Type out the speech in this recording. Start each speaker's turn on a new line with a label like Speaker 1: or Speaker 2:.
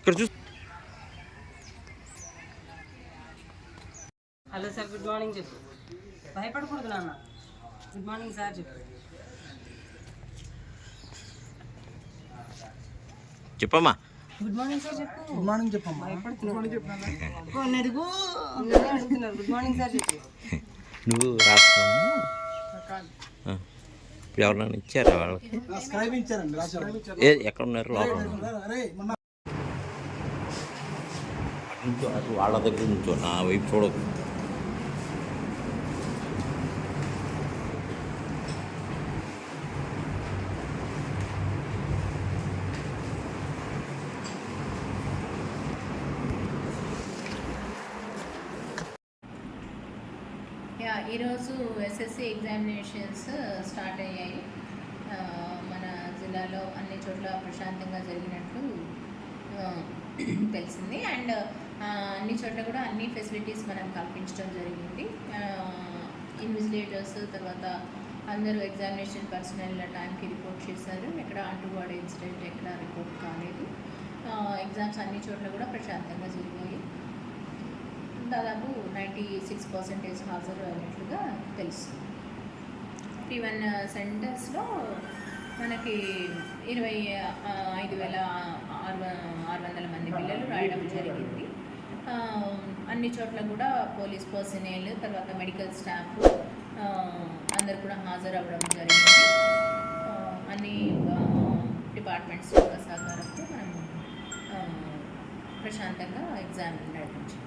Speaker 1: ఇక్కడ చూ
Speaker 2: hello sir good morning చెప్పు. భయపడకూడదు నాన్న. గుడ్ మార్నింగ్ సార్ చెప్పు.
Speaker 1: చెప్పమ్మా.
Speaker 2: గుడ్ మార్నింగ్ సార్ చెప్పు.
Speaker 3: గుడ్ మార్నింగ్ చెప్పమ్మా.
Speaker 2: అడుగు. అడుగుతున్నారు. గుడ్ మార్నింగ్ సార్ చెప్పు.
Speaker 1: నువ్వు రాస్తాము ఇప్పుడు ఎవరైనా ఇచ్చారా వాళ్ళకి? ఎక్కడ ఉన్నారు? లోపల ఇంకో అటు వాళ్ళ దగ్గర నుంచో నా వైపు చూడదు
Speaker 4: యా ఈరోజు ఎస్ఎస్సి ఎగ్జామినేషన్స్ స్టార్ట్ అయ్యాయి. మన జిల్లాలో అన్ని చోట్ల ప్రశాంతంగా జరిగినట్లు తెలిసింది. అండ్ అన్ని చోట్ల కూడా అన్ని ఫెసిలిటీస్ మనం కల్పించడం జరిగింది. ఇన్విజిలేటర్స్ తర్వాత అందరూ ఎగ్జామినేషన్ పర్సనల్ టైంకి రిపోర్ట్ చేశారు. ఎక్కడ అంటుబాడీ ఇన్సిడెంట్ ఎక్కడ రిపోర్ట్ కాలేదు. ఎగ్జామ్స్ అన్ని చోట్ల కూడా ప్రశాంతంగా జరిగాయి. దాదాపు నైంటీ సిక్స్ పర్సెంటేజ్ హాజరు అయినట్లుగా తెలుసు ఈవెన్ సెంటర్స్లో మనకి ఇరవై ఐదు వేల ఆరు ఆరు వందల మంది పిల్లలు రాయడం జరిగింది. అన్ని చోట్ల కూడా పోలీస్ పర్సనల్ తర్వాత మెడికల్ స్టాఫ్ అందరు కూడా హాజరు అవ్వడం జరిగింది అన్ని డిపార్ట్మెంట్స్ యొక్క సహకారంతో మనం ప్రశాంతంగా ఎగ్జామ్ నడిపించాం.